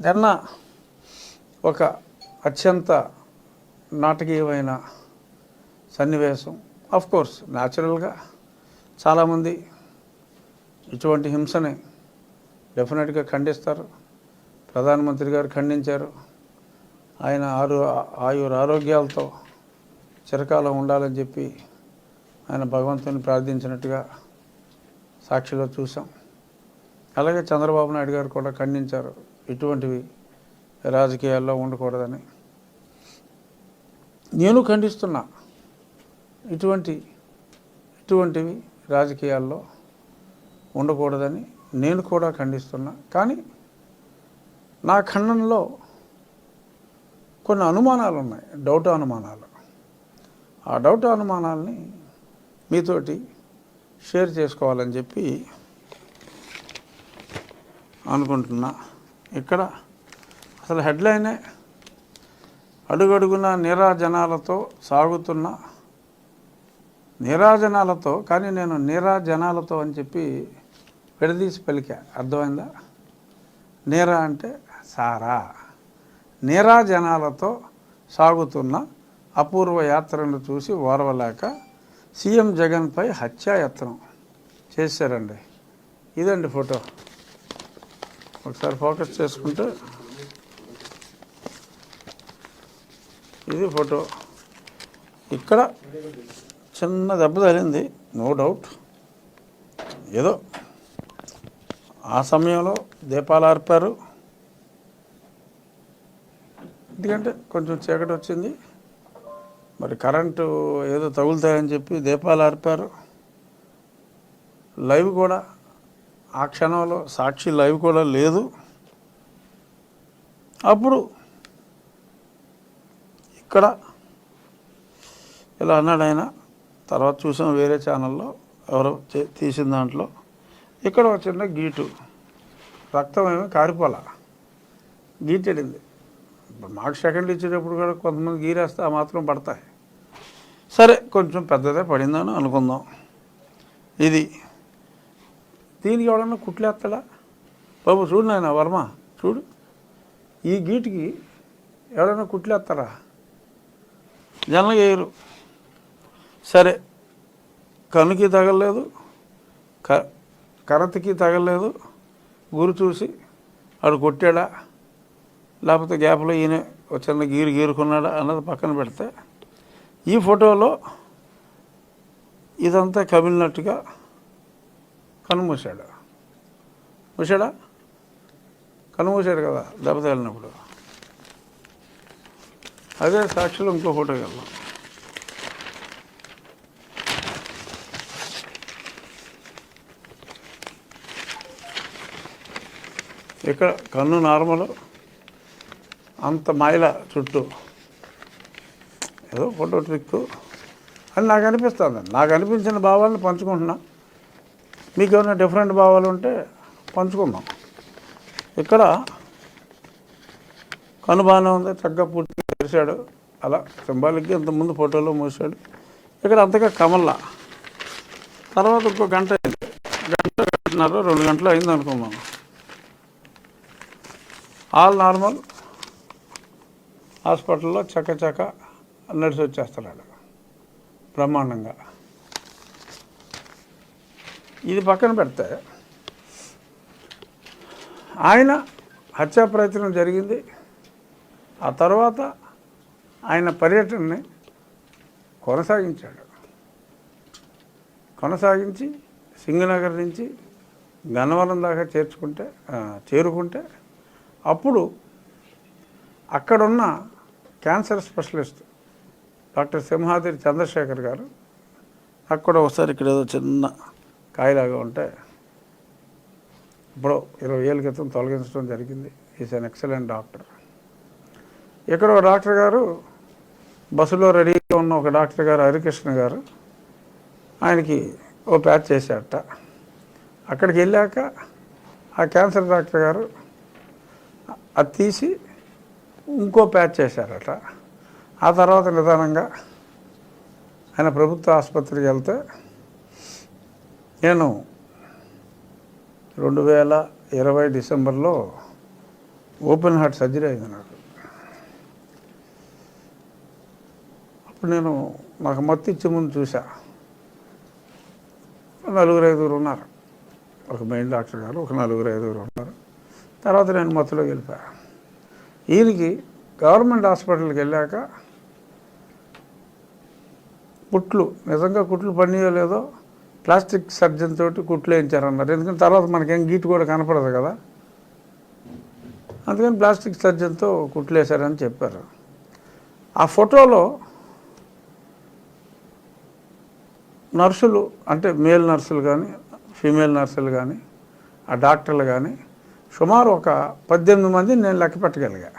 నిన్న ఒక అత్యంత నాటకీయమైన సన్నివేశం. అఫ్ కోర్స్ న్యాచురల్గా చాలామంది ఇటువంటి హింసని డెఫినెట్గా ఖండిస్తారు. ప్రధానమంత్రి గారు ఖండించారు. ఆయన ఆరు ఆయుర ఆరోగ్యాలతో చిరకాలం ఉండాలని చెప్పి ఆయన భగవంతుని ప్రార్థించినట్టుగా సాక్షిలో చూసాం అలాగే చంద్రబాబు నాయుడు గారు కూడా ఖండించారు. ఇటువంటివి రాజకీయాల్లో ఉండకూడదని. నేను ఖండిస్తున్నా ఇటువంటి ఇటువంటివి రాజకీయాల్లో ఉండకూడదని నేను కూడా ఖండిస్తున్నా. కానీ నా ఖండనలో కొన్ని అనుమానాలు ఉన్నాయి డౌట్ అనుమానాలు. ఆ డౌట్ అనుమానాలని మీతోటి షేర్ చేసుకోవాలని చెప్పి అనుకుంటున్నా. ఇక్కడ అసలు హెడ్లైనే అడుగడుగున నీరాజనాలతో సాగుతున్న నీరాజనాలతో కానీ నేను నీరాజనాలతో అని చెప్పి విడదీసి పలికా. అర్థమైందా? నీరా అంటే సారా. నీరాజనాలతో సాగుతున్న అపూర్వ యాత్రను చూసి ఓర్వలేక సీఎం జగన్పై హత్యాయత్నం చేశారండి. ఇదండి ఫోటో. ఒకసారి ఫోకస్ చేసుకుంటే ఇది ఫోటో. ఇక్కడ చిన్న దెబ్బ తగిలింది నో డౌట్. ఏదో ఆ సమయంలో దీపాలు ఆర్పారు. ఎందుకంటే కొంచెం చీకటి వచ్చింది. మరి కరెంటు ఏదో తగులుతాయని చెప్పి దీపాలు ఆర్పారు. లైవ్ కూడా ఆ క్షణంలో సాక్షి లైవ్ కూడా లేదు. అప్పుడు ఇక్కడ ఇలా అన్నాడు ఆయన. తర్వాత చూసాం వేరే ఛానల్లో ఎవరో తీసిన దాంట్లో. ఇక్కడ ఒక చిన్న గీటు. రక్తం ఏమో కారిపోల. గీటెడింది ఇప్పుడు మాకు సెకండ్ ఇచ్చేటప్పుడు కూడా కొంతమంది గీరేస్తే ఆ మాత్రం పడతాయి. సరే కొంచెం పెద్దదే పడిందని అనుకుందాం. ఇది దీనికి ఎవడన్నా కుట్లేస్తాడా? బాబు చూడు నాయన వర్మ చూడు. ఈ గీటికి ఎవడన్నా కుట్లేస్తారా? జనం వేయరు. సరే కనుకి తగలలేదు క కరతకి తగలలేదు గురి చూసి ఆడు కొట్టాడా? లేకపోతే గ్యాప్లో ఈయన ఒక చిన్న గీరు గీరుకున్నాడా అన్నది పక్కన పెడితే ఈ ఫోటోలో ఇదంతా కమిలినట్టుగా కనుమూసాడు మూసాడా కనుమూసాడు కదా దెబ్బ తగిలినప్పుడు. అదే సాక్షిలో ఇంకో ఫోటోకి వెళ్దాం ఇక్కడ కన్ను నార్మల్ అంత మాయల చుట్టూ. ఏదో ఫోటో ట్రిక్ అని నాకు అనిపిస్తుంది. నాకు అనిపించిన భావాలను పంచుకుంటున్నా. మీకు ఏమైనా డిఫరెంట్ భావాలు ఉంటే పంచుకుందాం. ఇక్కడ కను బాగానే ఉంది చక్కగా పూర్తిగా తెరిచాడు అలా సింబాలిక్గా ఇంతకుముందు ఫోటోలో మూసాడు. ఇక్కడ అంతగా కమల్లా. తర్వాత ఇంకో గంట అయింది. గంట గంటన్నర రెండు గంటలు అయింది అనుకుందాం. All normal. హాస్పిటల్లో చక్క చక్క నడిచి వచ్చేస్తున్నాడు. బ్రహ్మాండంగా. ఇది పక్కన పెడితే ఆయన హత్యా ప్రయత్నం జరిగింది. ఆ తర్వాత ఆయన పర్యటనని కొనసాగించాడు. కొనసాగించి సింగనగర్ నుంచి గన్నవరం దాకా చేర్చుకుంటే చేరుకుంటే అప్పుడు అక్కడున్న cancer specialist doctor Simhadri Chandrasekhar garu అక్కడ ఒకసారి ఇక్కడ ఏదో చిన్న కాయలాగా ఉంటే ఇప్పుడు ఇరవై ఏళ్ళ క్రితం తొలగించడం జరిగింది. ఈజ్ అన్ ఎక్సలెంట్ డాక్టర్ ఇక్కడ ఒక డాక్టర్ గారు బస్సులో రెడీగా ఉన్న ఒక డాక్టర్ గారు హరికృష్ణ గారు ఆయనకి ఓ ప్యాచ్ చేశారట. అక్కడికి వెళ్ళాక ఆ క్యాన్సర్ డాక్టర్ గారు అది తీసి ఇంకో ప్యాచ్ చేశారట. ఆ తర్వాత నిదానంగా ఆయన ప్రభుత్వ ఆసుపత్రికి వెళ్తే నేను రెండు వేల ఇరవై డిసెంబర్లో ఓపెన్ హార్ట్ సర్జరీ అయింది నాకు అప్పుడు నేను నాకు మత్తు ఇచ్చే ముందు చూసా నలుగురు ఐదుగురు ఉన్నారు. ఒక మెయిన్ డాక్టర్ గారు ఒక నలుగురు ఐదుగురు ఉన్నారు. తర్వాత నేను మత్తులో గెలిపా ఈయనకి గవర్నమెంట్ హాస్పిటల్కి వెళ్ళాక కుట్లు నిజంగా కుట్లు పనియో లేదో ప్లాస్టిక్ సర్జన్ తోటి కుట్లు వేయించారన్నారు. ఎందుకంటే తర్వాత మనకేం గీటు కూడా కనపడదు కదా. అందుకని ప్లాస్టిక్ సర్జన్తో కుట్లేశారని చెప్పారు. ఆ ఫోటోలో నర్సులు అంటే మేల్ నర్సులు కానీ ఫీమేల్ నర్సులు కానీ ఆ డాక్టర్లు కానీ సుమారు ఒక పద్దెనిమిది మంది నేను లెక్క పెట్టగలిగా.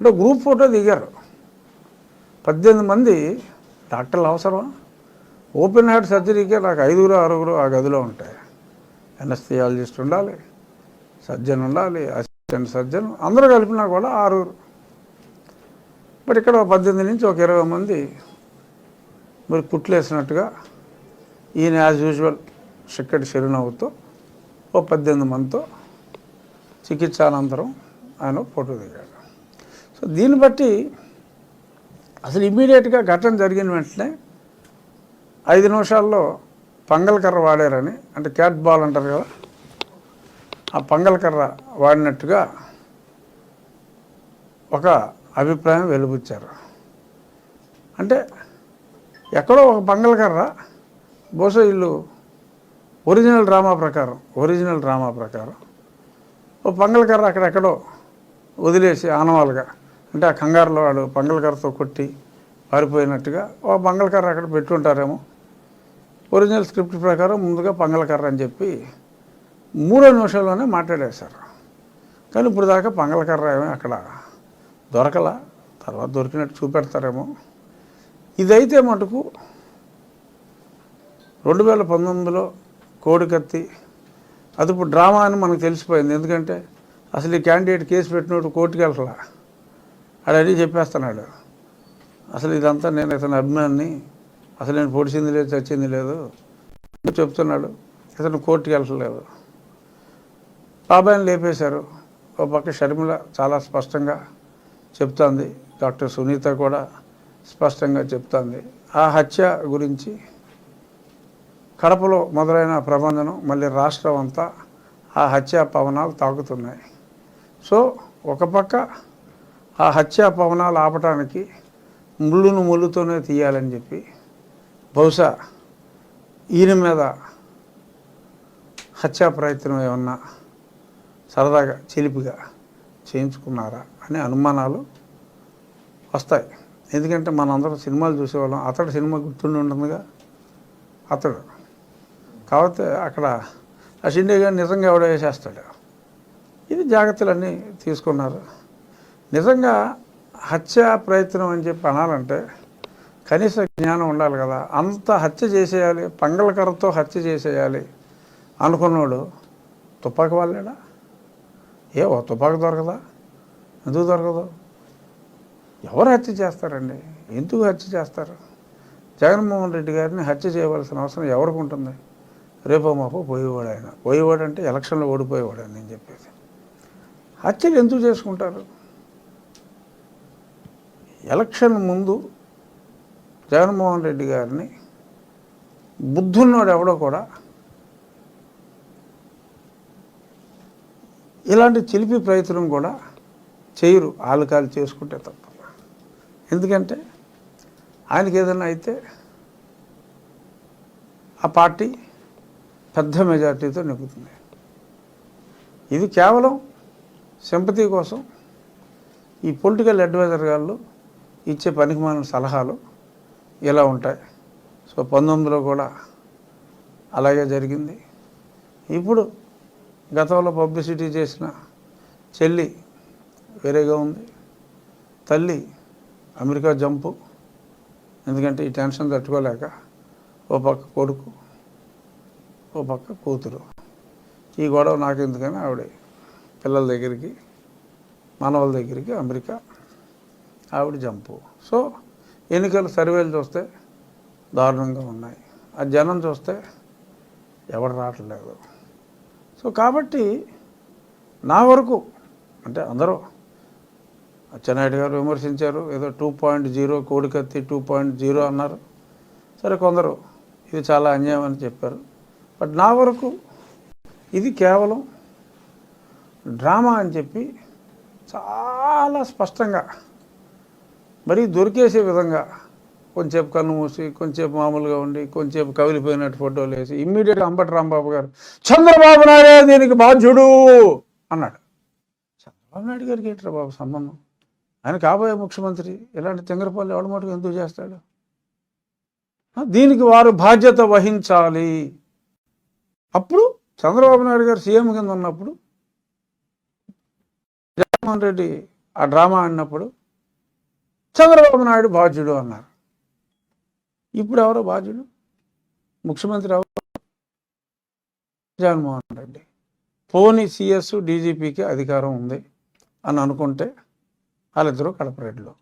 అంటే గ్రూప్ ఫోటో దిగారు. పద్దెనిమిది మంది డాక్టర్లు అవసరం ఓపెన్ హార్ట్ సర్జరీకే నాకు ఐదుగురు ఆరుగురు ఆ గదిలో ఉంటాయి. ఎనస్థియాలజిస్ట్ ఉండాలి సర్జన్ ఉండాలి అసిస్టెంట్ సర్జన్ అందరూ కలిపినా కూడా ఆరుగురు. మరి ఇక్కడ ఒక పద్దెనిమిది నుంచి ఒక ఇరవై మంది మరి కుట్లేసినట్టుగా ఈయన యాజ్ యూజువల్ చిక్కటి చిరునవ్వుతో ఓ పద్దెనిమిది మందితో చికిత్స అనంతరం ఆయన ఫోటో దిగాడు. సో దీన్ని బట్టి అసలు ఇమీడియట్గా ఘటన జరిగిన వెంటనే ఐదు నిమిషాల్లో పంగల్కర్ర వాడారని అంటే క్యాట్ బాల్ అంటారు కదా ఆ పంగల్కర్ర వాడినట్టుగా ఒక అభిప్రాయం వెలుబుచ్చారు. అంటే ఎక్కడో ఒక పంగలకర్ర బహుశా వీళ్ళు ఒరిజినల్ డ్రామా ప్రకారం ఒరిజినల్ డ్రామా ప్రకారం ఓ పంగల్కర్ర అక్కడెక్కడో వదిలేసి ఆనవాలుగా అంటే ఆ కంగారులో వాడు పంగల్కర్రతో కొట్టి పారిపోయినట్టుగా ఓ మంగళకర్ర అక్కడ పెట్టుంటారేమో. ఒరిజినల్ స్క్రిప్ట్ ప్రకారం ముందుగా పంగళకర్ర అని చెప్పి మూడో నిమిషంలోనే మాట్లాడేశారు. కానీ ఇప్పుడు దాకా పంగళకర్ర ఏమో అక్కడ దొరకలా. తర్వాత దొరికినట్టు చూపెడతారేమో. ఇదైతే మటుకు రెండు వేల పంతొమ్మిదిలో కోడికత్తి అది ఇప్పుడు డ్రామా అని మనకు తెలిసిపోయింది. ఎందుకంటే అసలు ఈ క్యాండిడేట్ కేసు పెట్టినోడు కోర్టుకి వెళ్ళలా అడని చెప్పేస్తున్నాడు అసలు ఇదంతా నేను ఇతని అభిమాని అసలు నేను పొడిచింది లేదు చచ్చింది లేదు. చెప్తున్నాడు? ఇతను కోర్టుకి వెళ్ళలేదు. బాబాయిని లేపేశారు. ఒక పక్క షర్మిల చాలా స్పష్టంగా చెప్తోంది. డాక్టర్ సునీత కూడా స్పష్టంగా చెప్తోంది. ఆ హత్య గురించి కడపలో మొదలైన ప్రబంధనం మళ్ళీ రాష్ట్రం అంతా ఆ హత్యా పవనాలు తాకుతున్నాయి. సో ఒక పక్క ఆ హత్యా పవనాలు ఆపటానికి ముళ్ళును ముళ్ళుతోనే తీయాలని చెప్పి బహుశా ఈయన మీద హత్యా ప్రయత్నం ఏమన్నా సరదాగా చిలిపిగా చేయించుకున్నారా అనే అనుమానాలు వస్తాయి. ఎందుకంటే మనందరం సినిమాలు చూసేవాళ్ళం. అతడు సినిమా గుర్తుండి ఉంటుందిగా. అతడు. కాబట్టి అక్కడ ఆ షిండే గారు నిజంగా ఎవడో వేసేస్తాడు. ఇది జాగ్రత్తలన్నీ తీసుకున్నారు. నిజంగా హత్య ప్రయత్నం అని చెప్పి అనాలంటే కనీస జ్ఞానం ఉండాలి కదా. అంత హత్య చేసేయాలి పంగళకరతో హత్య చేసేయాలి అనుకున్నాడు తుపాకి వాళ్ళేడా ఏ ఓ తుపాకి దొరకదా? ఎందుకు దొరకదు? ఎవరు హత్య చేస్తారండి? ఎందుకు హత్య చేస్తారు? జగన్మోహన్ రెడ్డి గారిని హత్య చేయవలసిన అవసరం ఎవరికి ఉంటుంది? రేపో మాపో పోయేవాడు ఆయన. పోయేవాడు అంటే ఎలక్షన్లో ఓడిపోయేవాడు అని నేను చెప్పేది. హత్యలు ఎందుకు చేసుకుంటారు? ఎలక్షన్ ముందు జగన్మోహన్ రెడ్డి గారిని బుద్ధున్నోడు ఎవడో కూడా ఇలాంటి చిలిపి ప్రయత్నం కూడా చేయరు. ఆలకాలు చేసుకుంటే తప్ప. ఎందుకంటే ఆయనకి ఏదైనా అయితే ఆ పార్టీ పెద్ద మెజార్టీతో నెగ్గుతుంది. ఇది కేవలం సింపతి కోసం ఈ పొలిటికల్ అడ్వైజర్ గారు ఇచ్చే పనికి మన సలహాలు ఇలా ఉంటాయి. సో పంతొమ్మిదిలో కూడా అలాగే జరిగింది. ఇప్పుడు గతంలో పబ్లిసిటీ చేసిన చెల్లి వేరేగా ఉంది. తల్లి అమెరికా జంపు. ఎందుకంటే ఈ టెన్షన్ తట్టుకోలేక ఓ పక్క కొడుకు ఓ పక్క కూతురు. ఈ గొడవ నాకు ఎందుకని ఆవిడ పిల్లల దగ్గరికి మనవల దగ్గరికి అమెరికా ఆవిడ జంపు. సో ఎన్నికల సర్వేలు చూస్తే దారుణంగా ఉన్నాయి. ఆ జనం చూస్తే ఎవరు రావట్లేదు. సో కాబట్టి నా వరకు అంటే అందరూ అచ్చెన్నాయుడు గారు విమర్శించారు ఏదో టూ పాయింట్ జీరో కోడికత్తి టూ పాయింట్ జీరో అన్నారు. సరే కొందరు ఇది చాలా అన్యాయం అని చెప్పారు. బట్ నా వరకు ఇది కేవలం డ్రామా అని చెప్పి చాలా స్పష్టంగా మరీ దొరికేసే విధంగా కొంచెంసేపు కన్ను మూసి కొంచెంసేపు మామూలుగా ఉండి కొంచెంసేపు కవిలిపోయినట్టు ఫోటోలు వేసి ఇమ్మీడియట్గా అంబటి రాంబాబు గారు చంద్రబాబు నాయుడే దీనికి బాధ్యుడు అన్నాడు. చంద్రబాబు నాయుడు గారికి ఏంట్రా బాబు సంబంధం? ఆయన కాబోయే ముఖ్యమంత్రి ఇలాంటి తింగరపల్లి ఎవడ మటుకు ఎందుకు చేస్తాడు? దీనికి వారు బాధ్యత వహించాలి. అప్పుడు చంద్రబాబు నాయుడు గారు సీఎం కింద ఉన్నప్పుడు జగన్మోహన్ రెడ్డి ఆ డ్రామా ఆడినప్పుడు చంద్రబాబు నాయుడు బాధ్యుడు అన్నారు. ఇప్పుడు ఎవరో బాధ్యుడు? ముఖ్యమంత్రి ఎవరు? జగన్మోహన్ రెడ్డి. పోనీ సిఎస్ డీజీపీకి అధికారం ఉంది అని అనుకుంటే వాళ్ళిద్దరూ కడపరెడ్లు